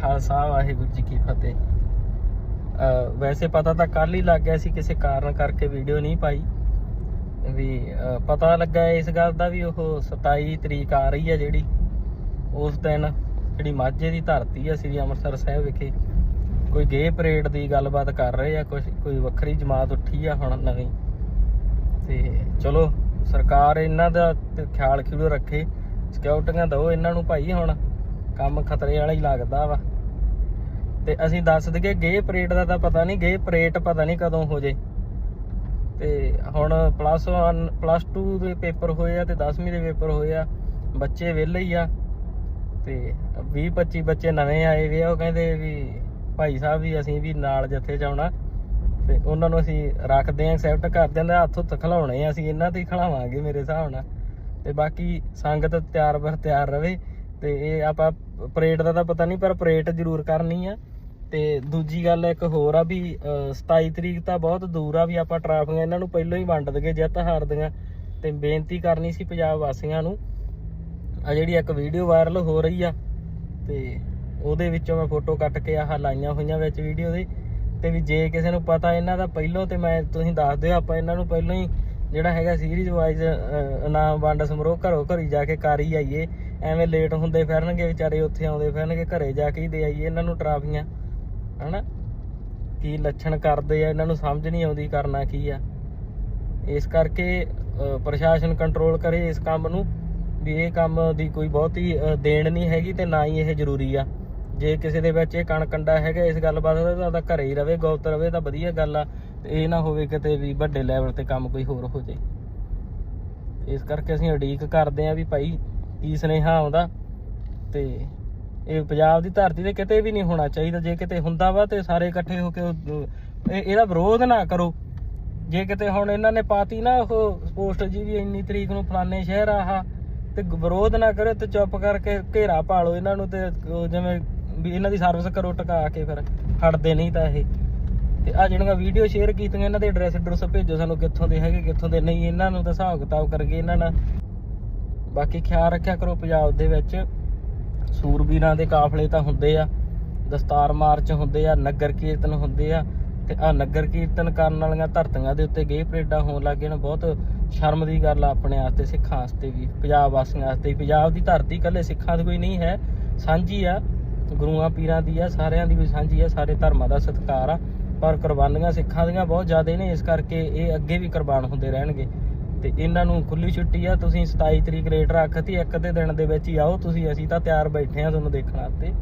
ਖਾਲਸਾ ਵਾਹਿਗੁਰੂ ਜੀ ਕੀ ਫਤਿਹ। ਵੈਸੇ ਪਤਾ ਤਾਂ ਕੱਲ ਹੀ ਲੱਗ ਗਿਆ ਸੀ, ਕਿਸੇ ਕਾਰਨ ਕਰਕੇ ਵੀਡੀਓ ਨਹੀਂ ਪਾਈ। ਵੀ ਪਤਾ ਲੱਗਾ ਇਸ ਗੱਲ ਦਾ ਵੀ ਉਹ 27 ਤਰੀਕ ਆ ਰਹੀ ਹੈ ਜਿਹੜੀ। ਉਸ ਦਿਨ ਜਿਹੜੀ ਮਾਝੇ ਦੀ ਧਰਤੀ ਆ ਸ੍ਰੀ ਅੰਮ੍ਰਿਤਸਰ ਸਾਹਿਬ ਵਿਖੇ ਕੋਈ ਗੇ ਪਰੇਡ ਦੀ ਗੱਲਬਾਤ ਕਰ ਰਹੇ ਆ ਕੁਝ ਕੋਈ ਵੱਖਰੀ ਜਮਾਤ ਉੱਠੀ ਆ ਹੁਣ ਨਵੀਂ। ਤੇ ਚਲੋ, ਸਰਕਾਰ ਇਹਨਾਂ ਦਾ ਖਿਆਲ ਖਿਲੋ ਰੱਖੇ, ਸਿਕਿਉਰਟੀਆਂ ਦਿਓ ਇਹਨਾਂ ਨੂੰ ਭਾਈ ਹੁਣ। ਕੰਮ ਖਤਰੇ ਵਾਲਾ ਹੀ ਲੱਗਦਾ ਵਾ। ਤੇ ਅਸੀਂ ਦੱਸ ਦਈਏ ਗੇ ਪਰੇਡ ਦਾ ਤਾਂ ਪਤਾ ਨਹੀਂ ਗੇ ਪਰੇਡ ਪਤਾ ਨਹੀਂ ਕਦੋਂ ਹੋ ਜੇ। ਤੇ ਹੁਣ ਪਲੱਸ 1 ਪਲੱਸ 2 ਦੇ ਪੇਪਰ ਹੋਏ ਆ ਤੇ 10ਵੀਂ ਦੇ ਪੇਪਰ ਹੋਏ ਆ, ਬੱਚੇ ਵਿਹਲੇ ਹੀ ਆ। ਤੇ 20 25 ਬੱਚੇ ਨਵੇਂ ਆਏ ਵੇ ਆ, ਉਹ ਕਹਿੰਦੇ ਵੀ ਭਾਈ ਸਾਹਿਬ ਵੀ ਅਸੀਂ ਵੀ ਨਾਲ ਜੱਥੇ ਚ ਆਉਣਾ ਤੇ ਉਹਨਾਂ ਨੂੰ ਅਸੀਂ ਰੱਖਦੇ ਆਂ ਐਕਸੈਪਟ ਕਰਦੇ ਆਂ ਹੱਥ ਹੁੱਥ ਖਲਾਉਣੇ ਆ, ਅਸੀਂ ਇਹਨਾਂ ਤੇ ਹੀ ਖਲਾਵਾਂਗੇ ਮੇਰੇ ਹਿਸਾਬ ਨਾਲ। ਤੇ ਬਾਕੀ ਸੰਗਤ ਤਿਆਰ ਬਰ ਤਿਆਰ ਰਵੇ, ਤੇ ਇਹ ਆਪਾਂ ਪਰੇਡ ਦਾ ਤਾਂ ਪਤਾ ਨਹੀਂ, ਪਰ ਪਰੇਡ ਜ਼ਰੂਰ ਕਰਨੀ ਆ। ਤੇ ਦੂਜੀ ਗੱਲ ਇੱਕ ਹੋਰ ਆ ਵੀ ਅਹ, 27 ਤਰੀਕ ਤਾਂ ਬਹੁਤ ਦੂਰ ਆ ਵੀ ਆਪਾਂ ਟਰਾਫੀਆਂ ਇਹਨਾਂ ਨੂੰ ਪਹਿਲਾਂ ਹੀ ਵੰਡ ਦਗੇ ਜਿੱਤ ਹਾਰ ਦੀਆਂ। ਤੇ ਬੇਨਤੀ ਕਰਨੀ ਸੀ ਪੰਜਾਬ ਵਾਸੀਆਂ ਨੂੰ ਆ ਜਿਹੜੀ ਇੱਕ ਵੀਡੀਓ ਵਾਇਰਲ ਹੋ ਰਹੀ ਆ ਤੇ ਉਹਦੇ ਵਿੱਚੋਂ ਮੈਂ ਫੋਟੋ ਕੱਟ ਕੇ ਆਹ ਲਾਈਆਂ ਹੋਈਆਂ ਵਿੱਚ ਵੀਡੀਓ ਦੇ। ਤੇ ਵੀ ਜੇ ਕਿਸੇ ਨੂੰ ਪਤਾ ਇਹਨਾਂ ਦਾ ਪਹਿਲਾਂ ਤੇ ਮੈਂ ਤੁਸੀਂ ਦੱਸ ਦਿਓ ਆਪਾਂ ਇਹਨਾਂ ਨੂੰ ਪਹਿਲਾਂ ਹੀ ਜਿਹੜਾ ਹੈਗਾ ਸੀਰੀਜ਼ ਵਾਈਜ਼ ਇਨਾਮ ਵੰਡ ਸਮਰੋਹ ਘਰੋਂ ਘਰੀ ਜਾ ਕੇ ਕਰ ਹੀ ਆਈਏ। ਐਵੇਂ ਲੇਟ ਹੁੰਦੇ ਫਿਰਨਗੇ ਵਿਚਾਰੇ ਉੱਥੇ ਆਉਂਦੇ ਫਿਰਨਗੇ ਘਰੇ ਜਾ ਕੇ ਹੀ ਦੇ ਆਈਏ ਇਹਨਾਂ ਨੂੰ ਟਰਾਫੀਆਂ। ਹਨਾ? ਕੀ ਲੱਛਣ ਕਰਦੇ ਆ, ਇਹਨਾਂ ਨੂੰ ਸਮਝ ਨਹੀਂ ਆਉਂਦੀ ਕਰਨਾ ਕੀ ਆ। ਇਸ ਕਰਕੇ ਪ੍ਰਸ਼ਾਸਨ ਕੰਟਰੋਲ ਕਰੇ ਇਸ ਕੰਮ ਨੂੰ, ਵੀ ਇਹ ਕੰਮ ਦੀ ਕੋਈ ਬਹੁਤੀ ਦੇਣ ਨਹੀਂ ਹੈਗੀ ਤੇ ਨਾ ਹੀ ਇਹ ਜ਼ਰੂਰੀ ਆ। ਜੇ ਕਿਸੇ ਦੇ ਵਿੱਚ ਇਹ ਕਣਕੰਡਾ ਹੈਗਾ, ਇਸ ਗੱਲਬਾਤ ਦਾ ਤਾਂ ਘਰੇ ਹੀ ਰਵੇ ਗੌਤ ਰਵੇ, ਤਾਂ ਵਧੀਆ ਗੱਲ ਆ। ਤੇ ਇਹ ਨਾ ਹੋਵੇ ਕਿਤੇ ਵੀ ਵੱਡੇ ਲੈਵਲ ਤੇ ਕੰਮ ਕੋਈ ਹੋਰ ਹੋ ਜੇ ਇਸ ਕਰਕੇ ਅਸੀਂ ਉਡੀਕ ਕਰਦੇ ਆਂ ਵੀ ਭਾਈ, ਕੀ ਸੁਨੇਹਾ ਆਉਂਦਾ? ਤੇ ਇਹ ਪੰਜਾਬ ਦੀ ਧਰਤੀ ਤੇ ਕਿਤੇ ਵੀ ਨਹੀਂ ਹੋਣਾ ਚਾਹੀਦਾ। ਜੇ ਕਿਤੇ ਹੁੰਦਾ ਵਾ ਤੇ ਸਾਰੇ ਇਕੱਠੇ ਹੋ ਕੇ ਇਹਦਾ ਵਿਰੋਧ ਨਾ ਕਰੋ। ਜੇ ਕਿਤੇ ਹੁਣ ਇਹਨਾਂ ਨੇ ਪਾਤੀ ਨਾ ਉਹ ਪੋਸਟ ਜੀ ਵੀ ਇੰਨੀ ਤਰੀਕ ਨੂੰ ਫਲਾਣੇ ਸ਼ਹਿਰ ਆਹਾ, ਤੇ ਵਿਰੋਧ ਨਾ ਕਰੋ ਤੇ ਚੁੱਪ ਕਰਕੇ ਘੇਰਾ ਪਾ ਲਓ ਇਹਨਾਂ ਨੂੰ ਤੇ ਜਿਵੇਂ ਵੀ ਇਹਨਾਂ ਦੀ ਸਰਵਿਸ ਕਰੋ ਟਿਕਾ ਕੇ ਫਿਰ। ਹਟਦੇ ਨਹੀਂ ਤਾਂ ਇਹ। ਤੇ ਆ ਜਿਹੜੀਆਂ ਵੀਡੀਓ ਸ਼ੇਅਰ ਕੀਤੀਆਂ ਇਹਨਾਂ ਦੇ ਐਡਰੈਸ ਐਡਰੈਸ ਭੇਜੋ ਸਾਨੂੰ ਕਿੱਥੋਂ ਦੇ ਹੈਗੇ, ਕਿੱਥੋਂ ਦੇ ਨਹੀਂ। ਇਹਨਾਂ ਨੂੰ ਤਾਂ ਹਿਸਾਬ ਕਿਤਾਬ ਕਰਕੇ ਇਹਨਾਂ ਨਾਲ। ਬਾਕੀ ਖਿਆਲ ਰੱਖਿਆ ਕਰੋ ਪੰਜਾਬ ਦੇ ਵਿੱਚ। ਸੂਰਬੀਰਾਂ ਦੇ ਕਾਫਲੇ ਤਾਂ ਹੁੰਦੇ ਆ, ਦਸਤਾਰ ਮਾਰਚ ਹੁੰਦੇ ਆ, ਨਗਰ ਕੀਰਤਨ ਹੁੰਦੇ ਆ, ਤੇ ਆ ਨਗਰ ਕੀਰਤਨ ਕਰਨ ਵਾਲੀਆਂ ਧਰਤੀਆਂ ਦੇ ਉੱਤੇ ਗੇ ਪਰੇਡਾਂ ਹੋਣ ਲੱਗ ਗਈਆਂ ਨੇ, ਬਹੁਤ ਸ਼ਰਮ ਦੀ ਗੱਲ ਆ ਆਪਣੇ ਵਾਸਤੇ ਸਿੱਖਾਂ ਵਾਸਤੇ ਵੀ, ਪੰਜਾਬ ਵਾਸੀਆਂ ਵਾਸਤੇ ਵੀ। ਪੰਜਾਬ ਦੀ ਧਰਤੀ ਇਕੱਲੇ ਸਿੱਖਾਂ ਦੀ ਕੋਈ ਨਹੀਂ ਹੈ, ਸਾਂਝੀ ਆ, ਗੁਰੂਆਂ ਪੀਰਾਂ ਦੀ ਆ, ਸਾਰਿਆਂ ਦੀ ਕੋਈ ਸਾਂਝੀ ਆ, ਸਾਰੇ ਧਰਮਾਂ ਦਾ ਸਤਿਕਾਰ ਆ, ਪਰ ਕੁਰਬਾਨੀਆਂ ਸਿੱਖਾਂ ਦੀਆਂ ਬਹੁਤ ਜ਼ਿਆਦਾ ਨੇ, ਇਸ ਕਰਕੇ ਇਹ ਅੱਗੇ ਵੀ ਕੁਰਬਾਨ ਹੁੰਦੇ ਰਹਿਣਗੇ ਤੇ ਇਹਨਾਂ ਨੂੰ ਖੁੱਲੀ ਛੁੱਟੀ ਆ, ਤੁਸੀਂ 27 ਤਰੀਕ ਰੇਟ ਰੱਖਤੀ, ਇੱਕ ਦੇ ਦਿਨ ਦੇ ਵਿੱਚ ਹੀ ਆਓ, ਤੁਸੀਂ ਅਸੀਂ ਤਾਂ ਤਿਆਰ ਬੈਠੇ ਆ ਤੁਹਾਨੂੰ ਦੇਖਣ ਵਾਸਤੇ।